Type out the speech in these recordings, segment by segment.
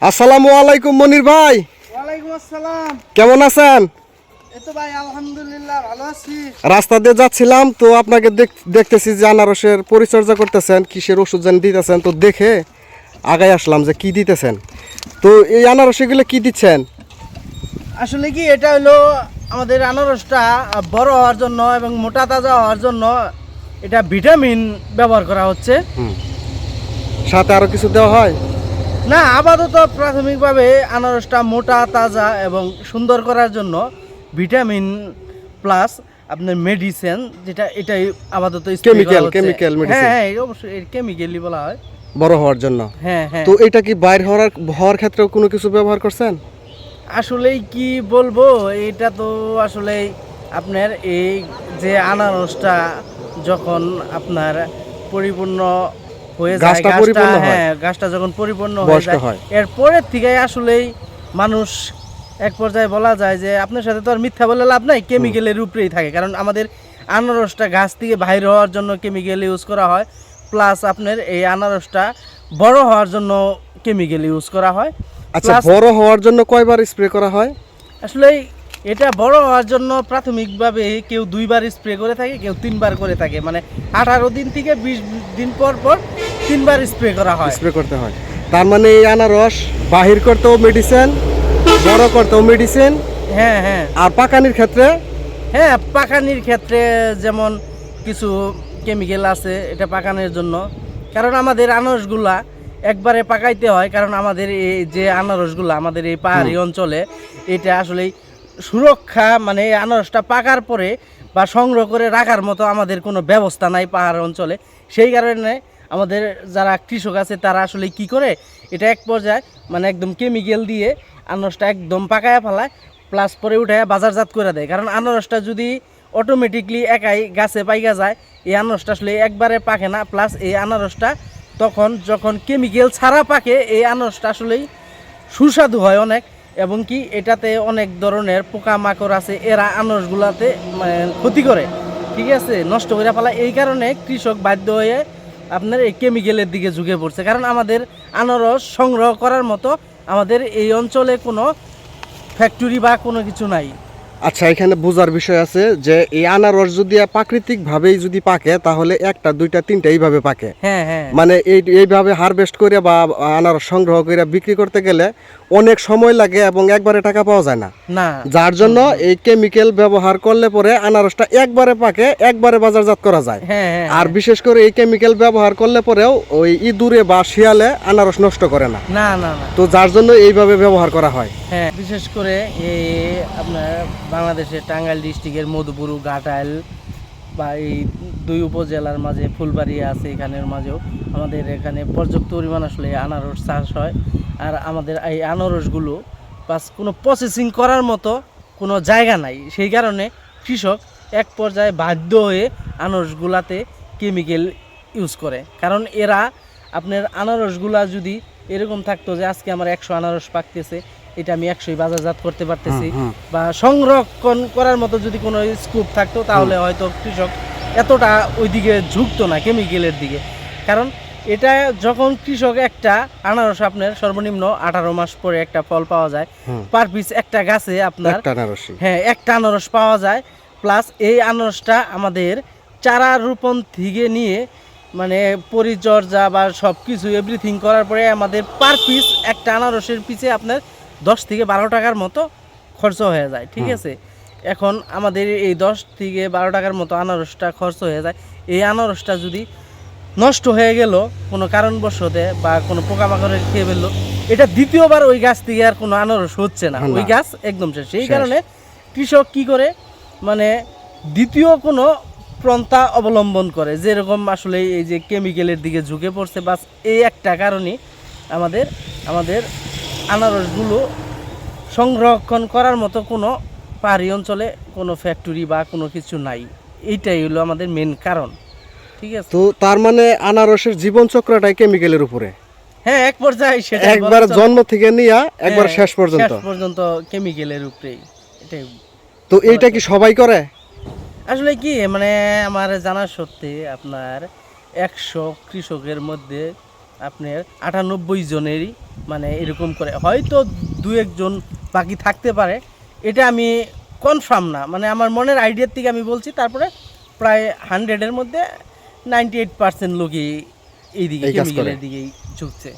আসসালামু আলাইকুম মনির ভাই। ওয়ালাইকুম আসসালাম। কেমন আছেন? ভাই আলহামদুলিল্লাহ ভালো আছি। রাস্তা দিয়ে যাচ্ছিলাম তো আপনাকে দেখ- দেখতেছি যে আনারসের পরিচর্যা করতেছেন কিসের ওষুধ যেন দিতেছেন তো দেখে আগায় আসলাম যে কি দিতেছেন। তো এই আনারসেগুলো কি দিচ্ছেন? আসলে কি এটা হলো আমাদের আনারসটা বড় হওয়ার জন্য এবং মোটা তাজা হওয়ার জন্য এটা ভিটামিন ব্যবহার করা হচ্ছে। সাথে আরও কিছু দেওয়া হয়? না আপাতত প্রাথমিকভাবে আনারসটা মোটা তাজা এবং সুন্দর করার জন্য ভিটামিন প্লাস আপনার মেডিসিন যেটা এটাই আপাতত হচ্ছে। chemical medicine। হ্যাঁ হ্যাঁ অবশ্যই কেমিক্যালি বলা হয় বড় হওয়ার জন্য হ্যাঁ হ্যাঁ তো এটা কি বাইর হওয়ার হওয়ার ক্ষেত্রেও কোনো কিছু ব্যবহার করছেন আসলেই কি বলব এটা তো আসলে আপনার এই যে আনারসটা যখন আপনার পরিপূর্ণ হয়ে যায় হয়। হ্যাঁ গাছটা যখন পরিপূর্ণ হয়ে যায়। এরপরের থেকে আসলেই মানুষ এক পর্যায়ে বলা যায় যে আপনার সাথে তো আর মিথ্যা বলে লাভ নাই কেমিক্যালের উপরেই থাকে। কারণ আমাদের আনারসটা গাছ থেকে বাইর হওয়ার জন্য কেমিক্যাল ইউজ করা হয় প্লাস আপনার এই আনারসটা বড় হওয়ার জন্য কেমিক্যাল ইউজ করা হয়। আচ্ছা বড় হওয়ার জন্য কয়বার স্প্রে করা হয়? আসলে এটা বড় হওয়ার জন্য প্রাথমিকভাবে কেউ দুইবার স্প্রে করে থাকে কেউ তিনবার করে থাকে। মানে আঠারো দিন থেকে বিশ দিন পর পর তিনবার স্প্রে করা হয়। স্প্রে করতে হয়। তার মানে এই আনারস বাহির করতেও মেডিসিন বড় করতেও মেডিসিন হ্যাঁ হ্যাঁ। আর পাকানির ক্ষেত্রে? হ্যাঁ পাকানির ক্ষেত্রে যেমন কিছু কেমিক্যাল আছে এটা পাকানোর জন্য। কারণ আমাদের আনারসগুলা একবারে পাকাইতে হয় কারণ আমাদের এই যে আনারসগুলা আমাদের এই পাহাড়ি অঞ্চলে এটা আসলে সুরক্ষা মানে এই আনারসটা পাকার পরে বা সংগ্রহ করে রাখার মতো আমাদের কোনো ব্যবস্থা নাই পাহাড় অঞ্চলে। সেই কারণে আমাদের যারা কৃষক আছে, তারা আসলে কি করে? এটা এক পর্যায়ে মানে একদম কেমিক্যাল দিয়ে আনারসটা একদম পাকায় ফেলায় প্লাস পরে উঠে বাজারজাত করে দেয়। কারণ আনারসটা যদি অটোমেটিকলি একাই গাছে পাইকা যায়, এই আনারসটা আসলে একবারে পাকে না প্লাস এই আনারসটা তখন যখন কেমিক্যাল ছাড়া পাকে, এই আনারসটা আসলেই সুস্বাদু হয় অনেক। এবং কি এটাতে অনেক ধরনের পোকামাকড় আছে, এরা আনারসগুলাতে মানে ক্ষতি করে। ঠিক আছে? নষ্ট করে ফেলা এই কারণে কৃষক বাধ্য হয়ে আপনার এই কেমিক্যালের দিকে ঝুঁকে পড়ছে। কারণ আমাদের আনারস সংগ্রহ করার মতো আমাদের এই অঞ্চলে কোনো ফ্যাক্টরি বা কোনো কিছু নাই। আচ্ছা এখানে বোঝার বিষয় আছে যে এই আনারস যদি প্রাকৃতিক ভাবেই যদি পাকে তাহলে একটা দুইটা তিনটা এইভাবে পাকে। হ্যাঁ হ্যাঁ। মানে এই এইভাবে হারভেস্ট করে বা আনারস সংগ্রহ করে বিক্রি করতে গেলে অনেক সময় লাগে এবং একবারে টাকা পাওয়া যায় না। না। যার জন্য এই কেমিক্যাল ব্যবহার করলে পরে আনারসটা একবারে পাকে একবারে বাজারজাত করা যায়। হ্যাঁ আর বিশেষ করে এই কেমিক্যাল ব্যবহার করলে পরেও ওই ইঁদুরে বা শিয়ালে আনারস নষ্ট করে না। না না না। তো যার জন্য এইভাবে ব্যবহার করা হয়। হ্যাঁ বিশেষ করে এই আপনার বাংলাদেশের টাঙ্গাইল ডিস্ট্রিক্টের মধুপুর, ঘাটাইল বা এই দুই উপজেলার মাঝে, ফুলবাড়ি আছে এখানের মাঝেও। আমাদের এখানে পর্যাপ্ত পরিমাণ আসলে আনারস চাষ হয়। আর আমাদের এই আনারসগুলো বাস কোনো প্রসেসিং করার মতো কোনো জায়গা নাই। সেই কারণে কৃষক এক পর্যায়ে বাধ্য হয়ে আনারসগুলাতে কেমিক্যাল ইউজ করে। কারণ এরা আপনার আনারসগুলা যদি এরকম থাকতো যে আজকে আমার একশো আনারস পাকতেছে এটা আমি একশোই বাজারজাত করতে পারতেছি। বা সংরক্ষণ করার মতো যদি কোনো স্কোপ থাকতো তাহলে হয়তো কৃষক এতটা ওইদিকে ঝুঁকতো না কেমিক্যালের দিকে। কারণ এটা যখন কৃষক একটা আনারস আপনার সর্বনিম্ন আঠারো মাস পরে একটা ফল পাওয়া যায় পার পিস একটা গাছে আপনার হ্যাঁ একটা আনারস পাওয়া যায় প্লাস এই আনারসটা আমাদের চারা রোপণ থেকে নিয়ে মানে পরিচর্যা বা সব কিছু এভরিথিং করার পরে আমাদের পার পিস একটা আনারসের পিছে আপনার দশ থেকে বারো টাকার মতো খরচ হয়ে যায় ঠিক আছে? এখন আমাদের এই দশ থেকে বারো টাকার মতো আনারসটা খরচ হয়ে যায়। এই আনারসটা যদি নষ্ট হয়ে গেল কোনো কারণবশতে বা কোনো পোকামাকড়ের খেয়ে ফেলল এটা দ্বিতীয়বার ওই গাছ থেকে আর কোনো আনারস হচ্ছে না। না। ওই গাছ একদম শেষ। সেই কারণে কৃষক কি করে? মানে দ্বিতীয় কোনো পন্থা অবলম্বন করে। যেরকম আসলে এই যে কেমিক্যালের দিকে ঝুঁকে পড়ছে বাস এই একটা কারণেই আমাদের আমাদের আনারসগুলো সংরক্ষণ করার মতো কোনো পাহাড়ি অঞ্চলে কোনো ফ্যাক্টরি বা কোনো কিছু নাই। এইটাই হলো আমাদের মেন কারণ। ঠিক আছে? তো তার মানে আনারসের জীবন চক্রটাই কেমিক্যালের উপরে? হ্যাঁ এক পর্যায়ে সেটা একবার জন্ম থেকে নিয়ে একবার হ্যাঁ, শেষ পর্যন্ত। শেষ পর্যন্ত কেমিক্যালের উপরেই। এটাই। তো এইটা কি সবাই করে? আসলে কি মানে আমার জানা সত্যি আপনার একশো কৃষকের মধ্যে আপনার আটানব্বই জনেরই মানে এরকম করে। হয়তো দু একজন বাকি থাকতে পারে। এটা আমি কনফার্ম না। মানে আমার মনের আইডিয়ার থেকে আমি বলছি তারপরে প্রায় হান্ড্রেডের মধ্যে নাইনটি এইট পার্সেন্ট লোকই এইদিকে কেমিক্যালের দিকেই ঝুঁকছে।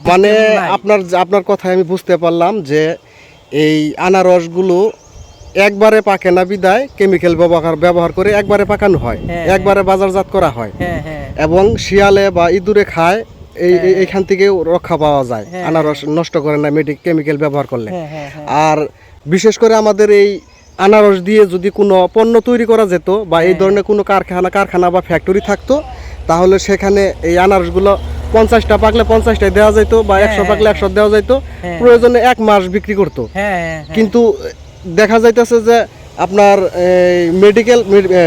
মানে আপনার আপনার কথায় আমি বুঝতে পারলাম যে এই আনারসগুলো একবারে পাকে না বিদায় কেমিক্যাল ব্যবহার ব্যবহার করে একবারে পাকানো হয় হ্যাঁ, একবারে বাজারজাত করা হয়। হ্যাঁ হ্যাঁ। এবং শিয়ালে বা ইঁদুরে খায় এই হ্যাঁ। এই- এইখান থেকে রক্ষা পাওয়া যায় হ্যাঁ, আনারস নষ্ট করে না মেডিক কেমিক্যাল ব্যবহার করলে হ্যাঁ হ্যাঁ হ্যাঁ আর বিশেষ করে আমাদের এই আনারস দিয়ে যদি কোনো পণ্য তৈরি করা যেত বা এই হ্যাঁ। ধরনের কোনো কারখানা কারখানা বা ফ্যাক্টরি থাকতো তাহলে সেখানে এই আনারসগুলো পঞ্চাশটা পাকলে পঞ্চাশটায় দেওয়া যেত বা একশো হ্যাঁ, পাকলে একশো দেওয়া যেত হ্যাঁ। প্রয়োজনে এক মাস বিক্রি করতো হ্যাঁ হ্যাঁ হ্যাঁ। কিন্তু দেখা যাইতেছে যে আপনার মেডিকেল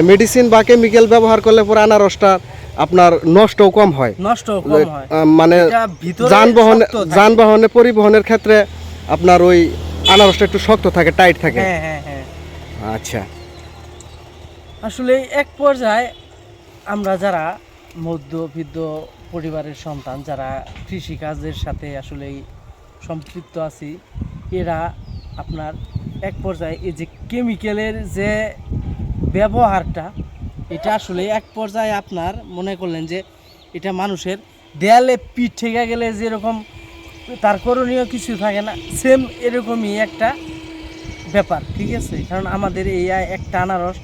মেডিসিন বা কেমিক্যাল ব্যবহার করলে পরে আনারসটা আপনার নষ্টও কম হয়। নষ্ট কম হয়। মানে যানবাহনে যানবাহনে পরিবহনের ক্ষেত্রে আপনার ওই আনারসটা একটু শক্ত থাকে টাইট থাকে। হ্যাঁ হ্যাঁ হ্যাঁ। আচ্ছা। আসলে এক পর্যায়ে আমরা যারা মধ্যবিত্ত পরিবারের সন্তান যারা কৃষিকাজের সাথে আসলে সম্পৃক্ত আছি এরা আপনার এক পর্যায়ে এই যে কেমিক্যালের যে ব্যবহারটা এটা আসলে এক পর্যায়ে আপনার মনে করলেন যে এটা মানুষের দেয়ালে পিঠ ঠেকে গেলে যেরকম তার করণীয় কিছু থাকে না সেম এরকমই একটা ব্যাপার, ঠিক আছে? কারণ আমাদের এই একটা আনারস,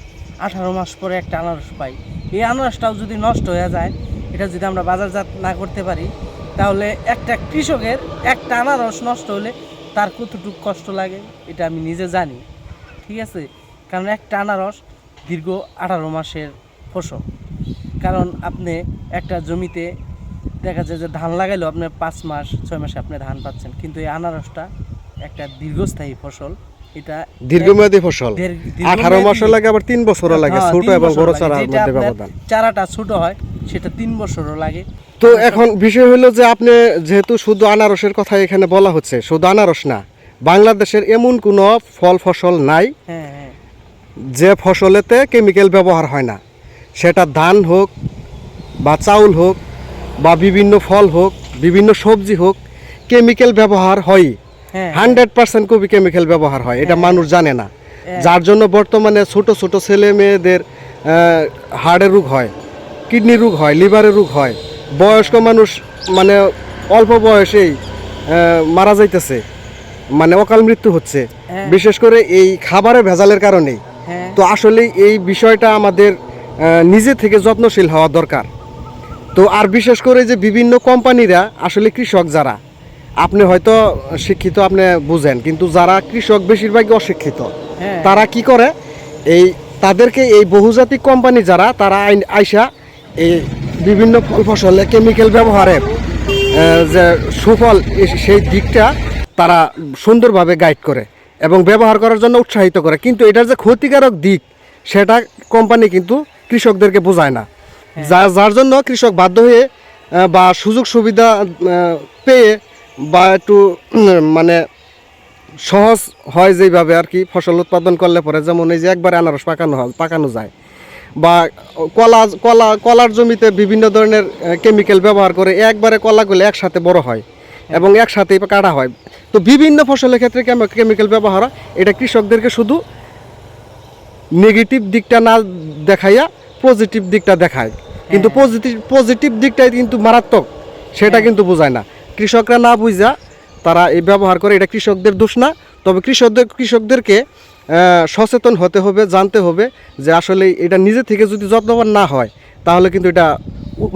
আঠারো মাস পরে একটা আনারস পাই। এই আনারসটাও যদি নষ্ট হয়ে যায়, এটা যদি আমরা বাজারজাত না করতে পারি, তাহলে একটা কৃষকের একটা আনারস নষ্ট হলে তার কতটুকু কষ্ট লাগে, এটা আমি নিজে জানি, ঠিক আছে? কারণ একটা আনারস দীর্ঘ আঠারো মাসের ফসল। কারণ আপনি একটা জমিতে দেখা যায় যে ধান লাগাইলেও আপনি পাঁচ মাস ছয় মাসে আপনি ধান পাচ্ছেন। কিন্তু এই আনারসটা একটা দীর্ঘস্থায়ী ফসল। এটা দীর্ঘমেয়াদী ফসল। আঠারো মাসও লাগে আবার তিন বছরও লাগে। হ্যাঁ, ছোট এবং বড় চারার মধ্যে ব্যবধান। চারাটা ছোট হয় সেটা তিন বছরও লাগে। তো এখন বিষয় হলো যে আপনি যেহেতু শুধু আনারসের কথা এখানে বলা হচ্ছে শুধু আনারস না বাংলাদেশের এমন কোনো ফল ফসল নাই। হ্যাঁ হ্যাঁ। যে ফসলেতে কেমিক্যাল ব্যবহার হয় না সেটা ধান হোক বা চাউল হোক বা বিভিন্ন ফল হোক বিভিন্ন সবজি হোক কেমিক্যাল ব্যবহার হয় হ্যাঁ। হান্ড্রেড পার্সেন্ট কবি কেমিক্যাল ব্যবহার হয় এটা মানুষ জানে না। যার জন্য বর্তমানে ছোট ছোট ছেলে মেয়েদের হার্টের রোগ হয় কিডনি রোগ হয় লিভারের রোগ হয় বয়স্ক মানুষ মানে অল্প বয়সেই মারা যাইতেছে মানে অকাল মৃত্যু হচ্ছে। হ্যাঁ। বিশেষ করে এই খাবারের ভেজালের কারণেই। হ্যাঁ তো আসলে এই বিষয়টা আমাদের নিজে থেকে যত্নশীল হওয়া দরকার। তো আর বিশেষ করে যে বিভিন্ন কোম্পানিরা আসলে কৃষক যারা আপনি হয়তো শিক্ষিত আপনি বুঝেন কিন্তু যারা কৃষক বেশিরভাগই অশিক্ষিত হ্যাঁ। তারা কি করে? এই তাদেরকে এই বহুজাতিক কোম্পানি যারা তারা আইন- আইসা এই বিভিন্ন ফল ফসলে কেমিক্যাল ব্যবহারের আহ, যে সুফল সেই দিকটা তারা সুন্দরভাবে গাইড করে। এবং ব্যবহার করার জন্য উৎসাহিত করে। কিন্তু এটার যে ক্ষতিকারক দিক সেটা কোম্পানি কিন্তু কৃষকদেরকে বোঝায় না। যা- যার জন্য কৃষক বাধ্য হয়ে বা সুযোগ সুবিধা পেয়ে বা একটু মানে সহজ হয় যেভাবে আর কি ফসল উৎপাদন করলে পরে। যেমন এই যে একবারে আনারস পাকানো হয় পাকানো যায়। বা কলা কলা কলার জমিতে বিভিন্ন ধরনের কেমিক্যাল ব্যবহার করে একবারে কলাগুলো একসাথে বড় হয়। এবং একসাথেই কাটা হয়। তো বিভিন্ন ফসলের ক্ষেত্রে কেমিক্যাল ব্যবহার হয়। এটা কৃষকদেরকে শুধু নেগেটিভ দিকটা না দেখাইয়া পজিটিভ দিকটা দেখায়। কিন্তু পজিটিভ পজিটিভ দিকটাই কিন্তু মারাত্মক সেটা কিন্তু বোঝায় না। কৃষকরা না বুঝা তারা এই ব্যবহার করে এটা কৃষকদের দোষ না। তবে কৃষকদের কৃষকদেরকে সচেতন হতে হবে জানতে হবে যে আসলে এটা নিজে থেকে যদি যত্নবান না হয় তাহলে কিন্তু এটা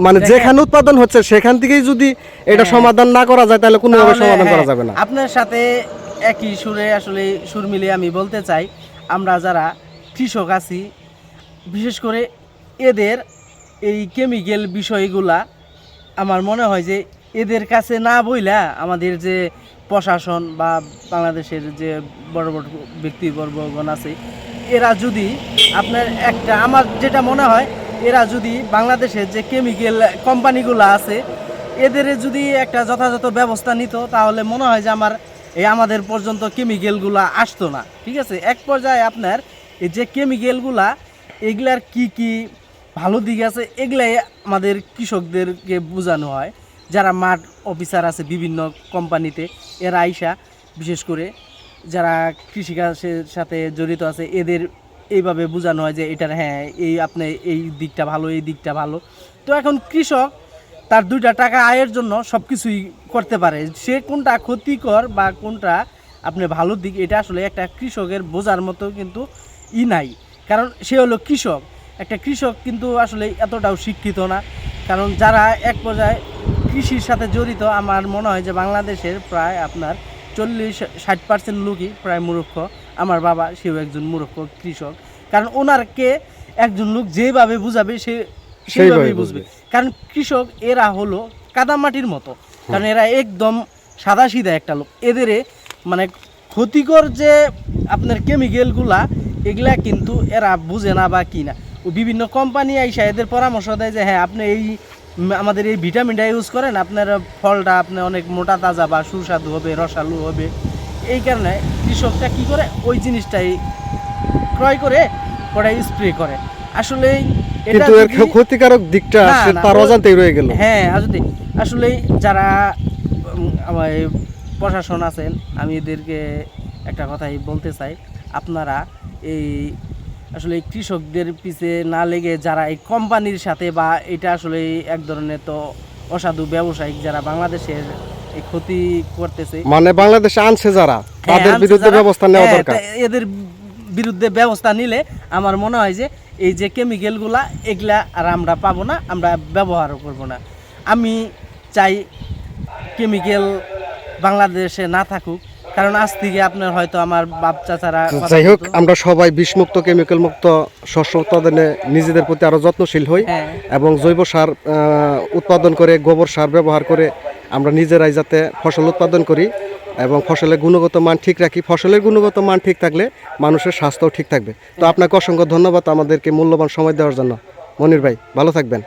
মানে যেখানে উৎপাদন হচ্ছে সেখান থেকেই যদি এটা হ্যাঁ। সমাধান না করা যায় তাহলে কোনোভাবে সমাধান করা হ্যাঁ, যাবে না আপনার সাথে একই সুরে আসলে সুর মিলিয়ে আমি বলতে চাই আমরা যারা কৃষক আছি বিশেষ করে এদের এই কেমিক্যাল বিষয়গুলা আমার মনে হয় যে এদের কাছে না বইলা আমাদের যে প্রশাসন বা বাংলাদেশের যে বড় বড় ব্যক্তিবর্গগণ আছে এরা যদি আপনার একটা আমার যেটা মনে হয় এরা যদি বাংলাদেশের যে কেমিক্যাল কোম্পানিগুলো আছে, এদের যদি একটা যথাযথ ব্যবস্থা নিত, তাহলে মনে হয় যে আমার এই আমাদের পর্যন্ত কেমিক্যালগুলা আসতো না। ঠিক আছে? এক পর্যায়ে আপনার এই যে কেমিক্যালগুলা এগুলার কি কি ভালো দিক আছে, এগুলাই আমাদের কৃষকদেরকে বোঝানো হয়। যারা মাঠ অফিসার আছে বিভিন্ন কোম্পানিতে এরা আইসা বিশেষ করে যারা কৃষিকাজের সাথে জড়িত আছে, এদের এইভাবে বোঝানো হয় যে এটার হ্যাঁ এই আপনি এই দিকটা ভালো, এই দিকটা ভালো। তো এখন কৃষক তার দুইটা টাকা আয়ের জন্য সব কিছুই করতে পারে। সে কোনটা ক্ষতিকর বা কোনটা আপনি ভালো দিক, এটা আসলে একটা কৃষকের বোঝার মতো কিন্তু ই নাই। কারণ সে হলো কৃষক। একটা কৃষক কিন্তু আসলে এতটাও শিক্ষিত না। কারণ যারা এক পর্যায়ে কৃষির সাথে জড়িত, আমার মনে হয় যে বাংলাদেশের প্রায় আপনার চল্লিশ, ষাট পার্সেন্ট লোকই প্রায় মূর্খ। আমার বাবা সেও একজন মূর্খ কৃষক। কারণ ওনারকে একজন লোক যেভাবে বুঝাবে সে সেইভাবেই বুঝবে। কারণ কৃষক এরা হলো কাদামাটির মতো। কারণ এরা একদম সাদা সিধা একটা লোক। এদের মানে ক্ষতিকর যে আপনার কেমিক্যালগুলা এগুলা কিন্তু এরা বুঝে না বা কি না ও বিভিন্ন কোম্পানি আইসা এদের পরামর্শ দেয় যে হ্যাঁ আপনি এই আমাদের এই ভিটামিনটা ইউজ করেন। আপনার ফলটা আপনি অনেক মোটা তাজা বা সুস্বাদু হবে রসালু হবে। এই কারণে কৃষকটা কি করে ওই জিনিসটাই ক্রয় করে পরে স্প্রে করে। আসলে কিন্তু এর ক্ষতিকারক দিকটা তার অজান্তেই রয়ে গেল। হ্যাঁ আসলে আসলে যারা আমার প্রশাসন আছেন আমি এদেরকে একটা কথাই বলতে চাই। আপনারা এই আসলে কৃষকদের পিছে না লেগে যারা এই কোম্পানির সাথে বা এটা আসলে এক ধরনের তো অসাধু ব্যবসায়িক যারা বাংলাদেশের ক্ষতি করতেছে। মানে বাংলাদেশে আনছে যারা হ্যাঁ, তাদের বিরুদ্ধে ব্যবস্থা নেওয়া হ্যাঁ, দরকার। এদের বিরুদ্ধে ব্যবস্থা নিলে আমার মনে হয় যে এই যে কেমিক্যালগুলা এগুলা আর আমরা পাবো না আমরা ব্যবহারও করব না। আমি চাই কেমিক্যাল বাংলাদেশে না থাকুক কারণ আজ থেকে আপনার হয়তো আমার বাপ চাচারা যাই হোক আমরা সবাই বিষমুক্ত কেমিক্যাল মুক্ত শস্য উৎপাদনে নিজেদের প্রতি আরও যত্নশীল হই হ্যাঁ। এবং জৈব সার উৎপাদন করে গোবর সার ব্যবহার করে আমরা নিজেরাই যাতে ফসল উৎপাদন করি এবং ফসলের গুণগত মান ঠিক রাখি। ফসলের গুণগত মান ঠিক থাকলে মানুষের স্বাস্থ্যও ঠিক থাকবে। তো আপনাকে অসংখ্য ধন্যবাদ আমাদেরকে মূল্যবান সময় দেওয়ার জন্য। মনির ভাই, ভালো থাকবেন।